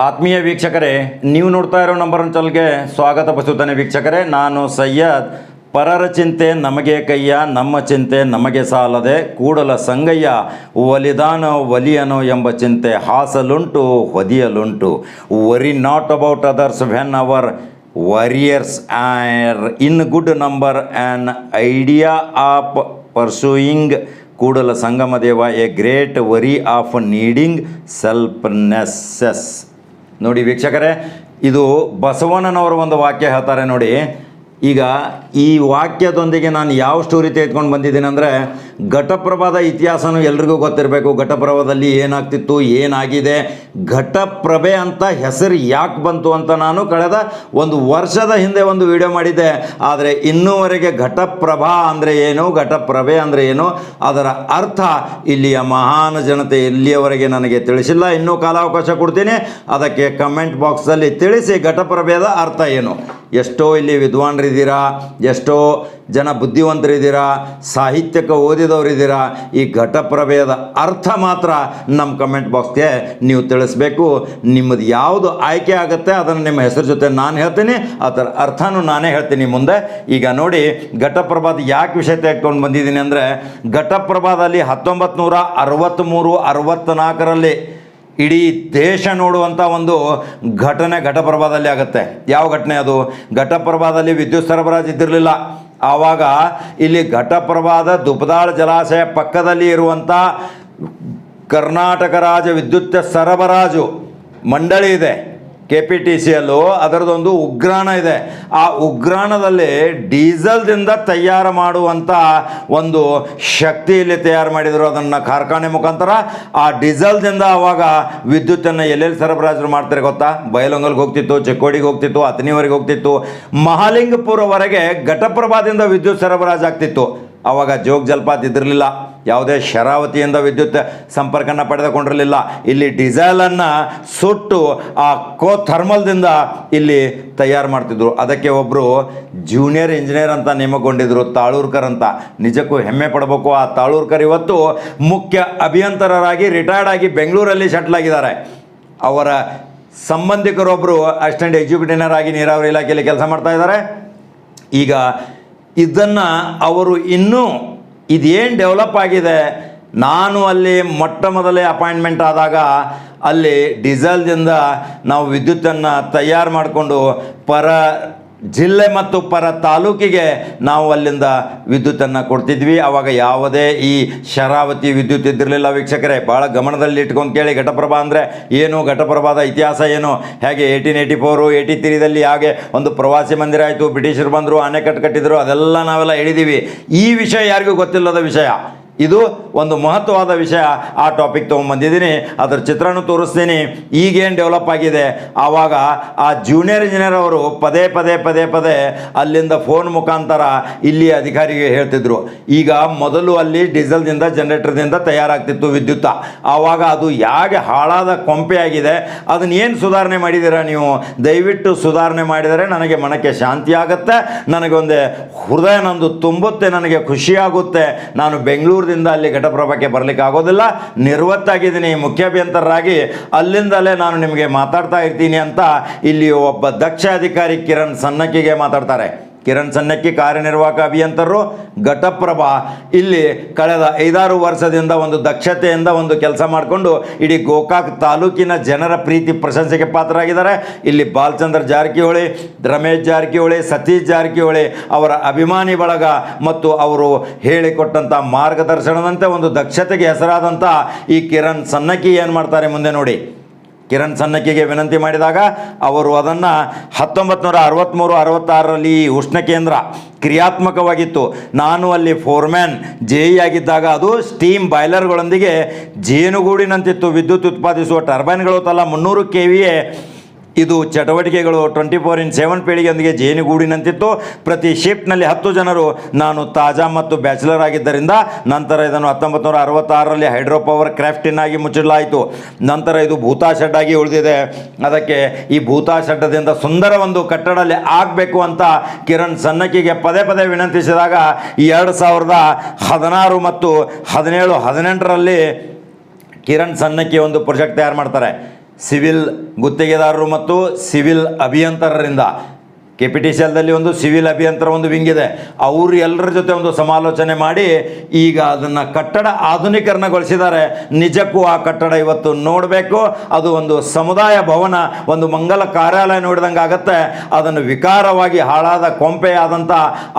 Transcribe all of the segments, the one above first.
ಆತ್ಮೀಯ ವೀಕ್ಷಕರೇ, ನೀವು ನೋಡ್ತಾ ಇರೋ ನಂಬರ್ ಒನ್ ಚಾನಲ್ಗೆ ಸ್ವಾಗತ ಬಸುತ್ತಾನೆ ವೀಕ್ಷಕರೇ. ನಾನು ಸಯ್ಯದ್ ಪರರ ಚಿಂತೆ ನಮಗೆ ಕೈಯ ನಮ್ಮ ಚಿಂತೆ ನಮಗೆ ಸಾಲದೆ, ಕೂಡಲ ಸಂಗಯ್ಯ, ಒಲಿದಾನೋ ಒಲಿಯನೋ ಎಂಬ ಚಿಂತೆ ಹಾಸಲುಂಟು, ಹೊದಿಯಲುಂಟು. Worry not about others when our warriors are in good number an idea of pursuing Kudala Sangama Deva a great worry of needing selfnesses ನೋಡಿ ವೀಕ್ಷಕರೇ ಇದು ಬಸವಣ್ಣನವರ ಒಂದು ವಾಕ್ಯ ಹೇಳ್ತಾರೆ ನೋಡಿ. ಈಗ ಈ ವಾಕ್ಯದೊಂದಿಗೆ ನಾನು ಯಾವ ಸ್ಟೋರಿ ತೆಗೆದುಕೊಂಡು ಬಂದಿದ್ದೀನಿ ಅಂದರೆ ಘಟಪ್ರಭಾದ ಇತಿಹಾಸನೂ ಎಲ್ರಿಗೂ ಗೊತ್ತಿರಬೇಕು. ಘಟಪ್ರಭಾದಲ್ಲಿ ಏನಾಗ್ತಿತ್ತು, ಏನಾಗಿದೆ, ಘಟಪ್ರಭೆ ಅಂತ ಹೆಸರು ಯಾಕೆ ಬಂತು ಅಂತ ನಾನು ಕಳೆದ ಒಂದು ವರ್ಷದ ಹಿಂದೆ ಒಂದು ವಿಡಿಯೋ ಮಾಡಿದ್ದೆ. ಆದರೆ ಇನ್ನೂವರೆಗೆ ಘಟಪ್ರಭಾ ಅಂದರೆ ಏನು, ಘಟಪ್ರಭೆ ಅಂದರೆ ಏನು, ಅದರ ಅರ್ಥ ಇಲ್ಲಿಯ ಮಹಾನ್ ಜನತೆ ಇಲ್ಲಿಯವರೆಗೆ ನನಗೆ ತಿಳಿಸಿಲ್ಲ. ಇನ್ನೂ ಕಾಲಾವಕಾಶ ಕೊಡ್ತೀನಿ. ಅದಕ್ಕೆ ಕಮೆಂಟ್ ಬಾಕ್ಸಲ್ಲಿ ತಿಳಿಸಿ ಘಟಪ್ರಭೆದ ಅರ್ಥ ಏನು. ಎಷ್ಟೋ ಇಲ್ಲಿ ವಿದ್ವಾನ್ರಿದ್ದೀರಾ, ಎಷ್ಟೋ ಜನ ಬುದ್ಧಿವಂತರಿದ್ದೀರಾ ಸಾಹಿತ್ಯಕ್ಕೆ ಓದಿದವರಿದ್ದೀರಾ, ಈ ಘಟಪ್ರಭೇದ ಅರ್ಥ ಮಾತ್ರ ನಮ್ಮ ಕಮೆಂಟ್ ಬಾಕ್ಸ್ಗೆ ನೀವು ತಿಳಿಸ್ಬೇಕು. ನಿಮ್ಮದು ಯಾವುದು ಆಯ್ಕೆ ಆಗುತ್ತೆ ಅದನ್ನು ನಿಮ್ಮ ಹೆಸರು ಜೊತೆ ನಾನು ಹೇಳ್ತೀನಿ, ಅದರ ಅರ್ಥನೂ ನಾನೇ ಹೇಳ್ತೀನಿ ಮುಂದೆ. ಈಗ ನೋಡಿ, ಘಟಪ್ರಭಾದ ಯಾಕೆ ವಿಷಯ ತೆಗೆದುಕೊಂಡು ಬಂದಿದ್ದೀನಿ ಅಂದರೆ, ಘಟಪ್ರಭಾದಲ್ಲಿ ಹತ್ತೊಂಬತ್ತು ನೂರ ಅರವತ್ತ್ಮೂರು ಅರವತ್ತ್ನಾಲ್ಕರಲ್ಲಿ ಇಡೀ ದೇಶ ನೋಡುವಂಥ ಒಂದು ಘಟನೆ ಘಟಪ್ರಭಾದಲ್ಲಿ ಆಗುತ್ತೆ. ಯಾವ ಘಟನೆ ಅದು? ಘಟಪ್ರಭಾದಲ್ಲಿ ವಿದ್ಯುತ್ ಸರಬರಾಜು ಇದ್ದಿರಲಿಲ್ಲ. ಆವಾಗ ಇಲ್ಲಿ ಘಟಪ್ರಭಾದ ದುಪದಾಳ ಜಲಾಶಯ ಪಕ್ಕದಲ್ಲಿ ಇರುವಂಥ ಕರ್ನಾಟಕ ರಾಜ್ಯ ವಿದ್ಯುತ್ ಸರಬರಾಜು ಮಂಡಳಿ ಇದೆ. ಕೆ ಪಿ ಟಿ ಸಿ ಯಲ್ಲೂ ಅದರದೊಂದು ಉಗ್ರಾಣ ಇದೆ. ಆ ಉಗ್ರಾಣದಲ್ಲಿ ಡೀಸೆಲ್ದಿಂದ ತಯಾರು ಮಾಡುವಂಥ ಒಂದು ಶಕ್ತಿಯಲ್ಲಿ ತಯಾರು ಮಾಡಿದರು ಅದನ್ನು ಕಾರ್ಖಾನೆ ಮುಖಾಂತರ. ಆ ಡೀಸೆಲ್ದಿಂದ ಅವಾಗ ವಿದ್ಯುತ್ತನ್ನು ಎಲ್ಲೆಲ್ಲಿ ಸರಬರಾಜು ಮಾಡ್ತಾರೆ ಗೊತ್ತಾ? ಬಯಲೊಂಗಲ್ಗೆ ಹೋಗ್ತಿತ್ತು, ಚಿಕ್ಕೋಡಿಗೆ ಹೋಗ್ತಿತ್ತು ಅತನಿವರೆಗೆ ಹೋಗ್ತಿತ್ತು. ಮಹಾಲಿಂಗಪುರವರೆಗೆ ಘಟಪ್ರಭಾದಿಂದ ವಿದ್ಯುತ್ ಸರಬರಾಜು ಆಗ್ತಿತ್ತು ಆವಾಗ ಜೋಗ ಜಲಪಾತ ಇದಿರಲಿಲ್ಲ ಯಾವುದೇ ಶರಾವತಿಯಿಂದ ವಿದ್ಯುತ್ ಸಂಪರ್ಕನ ಪಡೆದುಕೊಂಡಿರಲಿಲ್ಲ. ಇಲ್ಲಿ ಡೀಸೆಲನ್ನು ಸುಟ್ಟು ಆ ಕೋ ಥರ್ಮಲ್ದಿಂದ ಇಲ್ಲಿ ತಯಾರು ಮಾಡ್ತಿದ್ರು. ಅದಕ್ಕೆ ಒಬ್ಬರು ಜೂನಿಯರ್ ಇಂಜಿನಿಯರ್ ಅಂತ ನೇಮಕಗೊಂಡಿದ್ರು ತಾಳೂರ್ಕರ್ ಅಂತ. ನಿಜಕ್ಕೂ ಹೆಮ್ಮೆ ಪಡಬೇಕು. ಆ ತಾಳೂರ್ಕರ್ ಇವತ್ತು ಮುಖ್ಯ ಅಭಿಯಂತರರಾಗಿ ರಿಟೈರ್ಡ್ ಆಗಿ ಬೆಂಗಳೂರಲ್ಲಿ ಸೆಟ್ಲ್ ಆಗಿದ್ದಾರೆ. ಅವರ ಸಂಬಂಧಿಕರೊಬ್ಬರು ಅಸಿಸ್ಟೆಂಟ್ ಎಕ್ಸಿಕ್ಯೂಟಿವ್ನರ್ ಆಗಿ ನೀರಾವರಿ ಇಲಾಖೆಯಲ್ಲಿ ಕೆಲಸ ಮಾಡ್ತಾ ಇದ್ದಾರೆ. ಈಗ ಇದನ್ನು ಅವರು ಇನ್ನೂ ಇದೇನು ಡೆವಲಪ್ ಆಗಿದೆ? ನಾನು ಅಲ್ಲಿ ಮೊಟ್ಟ ಮೊದಲೇ ಅಪಾಯಿಂಟ್ಮೆಂಟ್ ಆದಾಗ ಅಲ್ಲಿ ಡೀಸೆಲ್ದಿಂದ ನಾವು ವಿದ್ಯುತ್ತನ್ನು ತಯಾರು ಮಾಡಿಕೊಂಡು ಪರ ಜಿಲ್ಲೆ ಮತ್ತು ಪರ ತಾಲೂಕಿಗೆ ನಾವು ಅಲ್ಲಿಂದ ವಿದ್ಯುತ್ತನ್ನು ಕೊಡ್ತಿದ್ವಿ. ಆವಾಗ ಯಾವುದೇ ಈ ಶರಾವತಿ ವಿದ್ಯುತ್ ಇದ್ದಿರಲಿಲ್ಲ ವೀಕ್ಷಕರೇ. ಭಾಳ ಗಮನದಲ್ಲಿ ಇಟ್ಕೊಂಡು ಕೇಳಿ ಘಟಪ್ರಭಾ ಅಂದರೆ ಏನು? ಘಟಪ್ರಭಾದ ಇತಿಹಾಸ ಏನು? ಹೇಗೆ ಏಯ್ಟೀನ್ ಏಯ್ಟಿ ಫೋರು, ಏಯ್ಟಿ ತ್ರೀದಲ್ಲಿ ಹಾಗೆ ಒಂದು ಪ್ರವಾಸಿ ಮಂದಿರ ಆಯಿತು. ಬ್ರಿಟಿಷರು ಬಂದರು ಅಣೆಕಟ್ಟು ಕಟ್ಟಿದ್ರು, ಅದೆಲ್ಲ ನಾವೆಲ್ಲ ಹೇಳಿದ್ದೀವಿ ಈ ವಿಷಯ ಯಾರಿಗೂ ಗೊತ್ತಿಲ್ಲದ ವಿಷಯ. ಇದು ಒಂದು ಮಹತ್ವವಾದ ವಿಷಯ ಆ ಟಾಪಿಕ್ ತೊಗೊಂಬಂದಿದ್ದೀನಿ ಅದರ ಚಿತ್ರನೂ ತೋರಿಸ್ತೀನಿ. ಈಗೇನು ಡೆವಲಪ್ ಆಗಿದೆ? ಆವಾಗ ಆ ಜೂನಿಯರ್ ಇಂಜಿನಿಯರ್ ಅವರು ಪದೇ ಪದೇ ಪದೇ ಪದೇ ಅಲ್ಲಿಂದ ಫೋನ್ ಮುಖಾಂತರ ಇಲ್ಲಿ ಅಧಿಕಾರಿಗೆ ಹೇಳ್ತಿದ್ರು. ಈಗ ಮೊದಲು ಅಲ್ಲಿ ಡೀಸೆಲ್ದಿಂದ ಜನರೇಟರ್ದಿಂದ ತಯಾರಾಗ್ತಿತ್ತು ವಿದ್ಯುತ್ ಆವಾಗ ಅದು ಯಾಕೆ ಹಾಳಾದ ಕೊಂಪೆ ಆಗಿದೆ. ಅದನ್ನ ಏನು ಸುಧಾರಣೆ ಮಾಡಿದ್ದೀರಾ ನೀವು? ದಯವಿಟ್ಟು ಸುಧಾರಣೆ ಮಾಡಿದರೆ ನನಗೆ ಮನಕ್ಕೆ ಶಾಂತಿ ಆಗುತ್ತೆ. ನನಗೊಂದು ಹೃದಯ ನಂದು ತುಂಬುತ್ತೆ. ನನಗೆ ಖುಷಿಯಾಗುತ್ತೆ ನಾನು ಬೆಂಗಳೂರಿನಿಂದ ಅಲ್ಲಿ ಘಟಪ್ರಭಕ್ಕೆ ಬರಲಿಕ್ಕೆ ಆಗೋದಿಲ್ಲ. ನಿರ್ವತ್ತಾಗಿದ್ದೀನಿ, ಮುಖ್ಯಾಭ್ಯಂತರರಾಗಿ. ಅಲ್ಲಿಂದಲೇ ನಾನು ನಿಮಗೆ ಮಾತಾಡ್ತಾ ಇರ್ತೀನಿ ಅಂತ ಇಲ್ಲಿ ಒಬ್ಬ ದಕ್ಷ ಅಧಿಕಾರಿ ಕಿರಣ್ ಸನ್ನಕ್ಕಿಗೆ ಮಾತಾಡ್ತಾರೆ. ಕಿರಣ್ ಸನ್ನಕ್ಕಿ ಕಾರ್ಯನಿರ್ವಾಹಕ ಅಭಿಯಂತರರು ಘಟಪ್ರಭಾ. ಇಲ್ಲಿ ಕಳೆದ ಐದಾರು ವರ್ಷದಿಂದ ಒಂದು ದಕ್ಷತೆಯಿಂದ ಒಂದು ಕೆಲಸ ಮಾಡಿಕೊಂಡು ಇಡೀ ಗೋಕಾಕ್ ತಾಲೂಕಿನ ಜನರ ಪ್ರೀತಿ ಪ್ರಶಂಸೆಗೆ ಪಾತ್ರರಾಗಿದ್ದಾರೆ. ಇಲ್ಲಿ ಬಾಲಚಂದ್ರ ಜಾರಕಿಹೊಳಿ, ರಮೇಶ್ ಜಾರಕಿಹೊಳಿ, ಸತೀಶ್ ಜಾರಕಿಹೊಳಿ ಅವರ ಅಭಿಮಾನಿ ಬಳಗ ಮತ್ತು ಅವರು ಹೇಳಿಕೊಟ್ಟಂಥ ಮಾರ್ಗದರ್ಶನದಂತೆ ಒಂದು ದಕ್ಷತೆಗೆ ಹೆಸರಾದಂಥ ಈ ಕಿರಣ್ ಸನ್ನಕ್ಕಿ ಏನು ಮಾಡ್ತಾರೆ ಮುಂದೆ ನೋಡಿ. ಕಿರಣ್ ಸನ್ನಕಿಗೆ ವಿನಂತಿ ಮಾಡಿದಾಗ ಅವರು ಅದನ್ನು ಹತ್ತೊಂಬತ್ತು ನೂರ ಅರವತ್ತ್ಮೂರು ಅರವತ್ತಾರರಲ್ಲಿ ಉಷ್ಣ ಕೇಂದ್ರ ಕ್ರಿಯಾತ್ಮಕವಾಗಿತ್ತು. ನಾನು ಅಲ್ಲಿ ಫೋರ್ಮ್ಯಾನ್, ಜೆ ಇ ಆಗಿದ್ದಾಗ ಅದು ಸ್ಟೀಮ್ ಬಾಯ್ಲರ್ಗಳೊಂದಿಗೆ ಜೇನುಗೂಡಿನಂತಿತ್ತು. ವಿದ್ಯುತ್ ಉತ್ಪಾದಿಸುವ ಟರ್ಬೈನ್ಗಳು ತಲಾ ಮುನ್ನೂರು ಕೆ ವಿಯೇ ಇದು ಚಟುವಟಿಕೆಗಳು ಟ್ವೆಂಟಿ ಫೋರ್ ಇನ್ ಸೆವೆನ್ ಪೀಳಿಗೆಯೊಂದಿಗೆ ಜೇನುಗೂಡಿನಂತಿತ್ತು. ಪ್ರತಿ ಶಿಫ್ಟ್ನಲ್ಲಿ ಹತ್ತು ಜನರು ನಾನು ತಾಜಾ ಮತ್ತು ಬ್ಯಾಚುಲರ್ ಆಗಿದ್ದರಿಂದ ನಂತರ ಇದನ್ನು ಹತ್ತೊಂಬತ್ತು ನೂರ ಅರವತ್ತಾರರಲ್ಲಿ ಹೈಡ್ರೋ ಪವರ್ ಕ್ರಾಫ್ಟಿನ್ ಆಗಿ ಮುಚ್ಚಲಾಯಿತು. ನಂತರ ಇದು ಭೂತಾ ಶೆಡ್ ಆಗಿ ಉಳಿದಿದೆ. ಅದಕ್ಕೆ ಈ ಭೂತಾ ಶಡ್ಡದಿಂದ ಸುಂದರ ಒಂದು ಕಟ್ಟಡಲ್ಲಿ ಆಗಬೇಕು ಅಂತ ಕಿರಣ್ ಸನ್ನಕಿಗೆ ಪದೇ ಪದೇ ವಿನಂತಿಸಿದಾಗ ಎರಡು ಸಾವಿರದ ಹದಿನಾರು ಮತ್ತು ಹದಿನೇಳು, ಹದಿನೆಂಟರಲ್ಲಿ ಕಿರಣ್ ಸನ್ನಕ್ಕಿ ಒಂದು ಪ್ರೊಜೆಕ್ಟ್ ತಯಾರು ಮಾಡ್ತಾರೆ. ಸಿವಿಲ್ ಗುತ್ತಿಗೆದಾರರು ಮತ್ತು ಸಿವಿಲ್ ಅಭಿಯಂತರರಿಂದ ಕೆ ಪಿ ಟಿ ಸಿ ಎಲ್ದಲ್ಲಿ ಒಂದು ಸಿವಿಲ್ ಅಭಿಯಂತರ ಒಂದು ವಿಂಗ್ ಇದೆ. ಅವರು ಎಲ್ಲರ ಜೊತೆ ಒಂದು ಸಮಾಲೋಚನೆ ಮಾಡಿ ಈಗ ಅದನ್ನು ಕಟ್ಟಡ ಆಧುನೀಕರಣಗೊಳಿಸಿದ್ದಾರೆ. ನಿಜಕ್ಕೂ ಆ ಕಟ್ಟಡ ಇವತ್ತು ನೋಡಬೇಕು. ಅದು ಒಂದು ಸಮುದಾಯ ಭವನ, ಒಂದು ಮಂಗಲ ಕಾರ್ಯಾಲಯ ನೋಡಿದಂಗೆ ಆಗುತ್ತೆ. ಅದನ್ನು ವಿಕಾರವಾಗಿ ಹಾಳಾದ ಕೊಂಪೆಯಾದಂಥ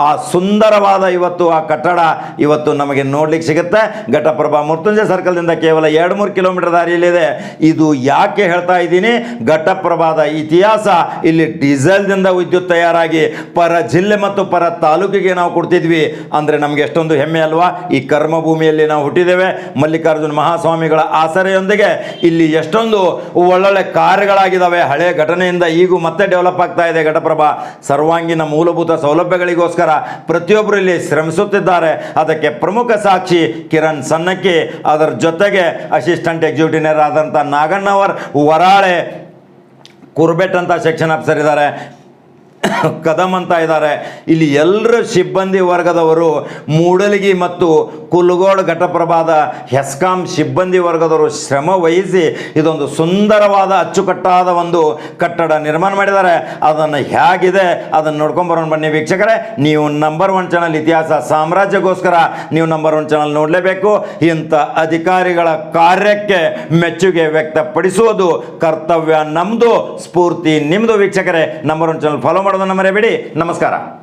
ಆ ಸುಂದರವಾದ ಇವತ್ತು ಆ ಕಟ್ಟಡ ಇವತ್ತು ನಮಗೆ ನೋಡ್ಲಿಕ್ಕೆ ಸಿಗುತ್ತೆ. ಘಟಪ್ರಭಾ ಮೃತ್ಯುಂಜಯ ಸರ್ಕಲ್ದಿಂದ ಕೇವಲ ಎರಡು ಮೂರು ಕಿಲೋಮೀಟರ್ ದಾರಿಯಲ್ಲಿದೆ. ಇದು ಯಾಕೆ ಹೇಳ್ತಾ ಇದ್ದೀನಿ? ಘಟಪ್ರಭಾದ ಇತಿಹಾಸ ಇಲ್ಲಿ ಡೀಸೆಲ್ದಿಂದ ವಿದ್ಯುತ್ ತಯಾರಾಗಿ ಪರ ಜಿಲ್ಲೆ ಮತ್ತು ಪರ ತಾಲೂಕಿಗೆ ನಾವು ಕೊಡ್ತಿದ್ವಿ. ಅಂದರೆ ನಮಗೆ ಎಷ್ಟೊಂದು ಹೆಮ್ಮೆ ಅಲ್ವಾ? ಈ ಕರ್ಮಭೂಮಿಯಲ್ಲಿ ನಾವು ಹುಟ್ಟಿದ್ದೇವೆ. ಮಲ್ಲಿಕಾರ್ಜುನ ಮಹಾಸ್ವಾಮಿಗಳ ಆಸರೆಯೊಂದಿಗೆ ಇಲ್ಲಿ ಎಷ್ಟೊಂದು ಒಳ್ಳೊಳ್ಳೆ ಕಾರ್ಯಗಳಾಗಿದ್ದಾವೆ ಹಳೆಯ ಘಟನೆಯಿಂದ ಈಗೂ ಮತ್ತೆ ಡೆವಲಪ್ ಆಗ್ತಾ ಇದೆ ಘಟಪ್ರಭ. ಸರ್ವಾಂಗೀಣ ಮೂಲಭೂತ ಸೌಲಭ್ಯಗಳಿಗೋಸ್ಕರ ಪ್ರತಿಯೊಬ್ಬರು ಇಲ್ಲಿ ಶ್ರಮಿಸುತ್ತಿದ್ದಾರೆ. ಅದಕ್ಕೆ ಪ್ರಮುಖ ಸಾಕ್ಷಿ ಕಿರಣ್ ಸನ್ನಕ್ಕಿ. ಅದರ ಜೊತೆಗೆ ಅಸಿಸ್ಟೆಂಟ್ ಎಕ್ಸಿಕ್ಯೂಟಿವ್ ಆದಂಥ ನಾಗಣ್ಣವರ್, ವರಾಳೆ, ಕುರ್ಬೆಟ್ ಅಂತ ಸೆಕ್ಷನ್ ಆಫೀಸರ್ ಇದ್ದಾರೆ. ಕದಮ್ ಅಂತ ಇದ್ದಾರೆ. ಇಲ್ಲಿ ಎಲ್ಲರ ಸಿಬ್ಬಂದಿ ವರ್ಗದವರು ಮೂಡಲಗಿ ಮತ್ತು ಕುಲಗೋಡ್ ಘಟಪ್ರಭಾದ ಹೆಸ್ಕಾಂ ಸಿಬ್ಬಂದಿ ವರ್ಗದವರು ಶ್ರಮ ವಹಿಸಿ ಇದೊಂದು ಸುಂದರವಾದ ಅಚ್ಚುಕಟ್ಟಾದ ಒಂದು ಕಟ್ಟಡ ನಿರ್ಮಾಣ ಮಾಡಿದ್ದಾರೆ. ಅದನ್ನು ಹೇಗಿದೆ? ಅದನ್ನು ನೋಡ್ಕೊಂಬರೋಣ ಬನ್ನಿ ವೀಕ್ಷಕರೇ. ನೀವು ನಂಬರ್ ಒನ್ ಚಾನಲ್ ಇತಿಹಾಸ ಸಾಮ್ರಾಜ್ಯಕ್ಕೋಸ್ಕರ ನೀವು ನಂಬರ್ ಒನ್ ಚಾನಲ್ ನೋಡಲೇಬೇಕು. ಇಂಥ ಅಧಿಕಾರಿಗಳ ಕಾರ್ಯಕ್ಕೆ ಮೆಚ್ಚುಗೆ ವ್ಯಕ್ತಪಡಿಸುವುದು ಕರ್ತವ್ಯ. ನಮ್ಮದು ಸ್ಫೂರ್ತಿ ನಿಮ್ಮದು ವೀಕ್ಷಕರೇ. ನಂಬರ್ ಒನ್ ಚಾನಲ್ ಫಾಲೋ ಮಾಡೋದನ್ನು ಮರೆಯಬೇಡಿ. ನಮಸ್ಕಾರ.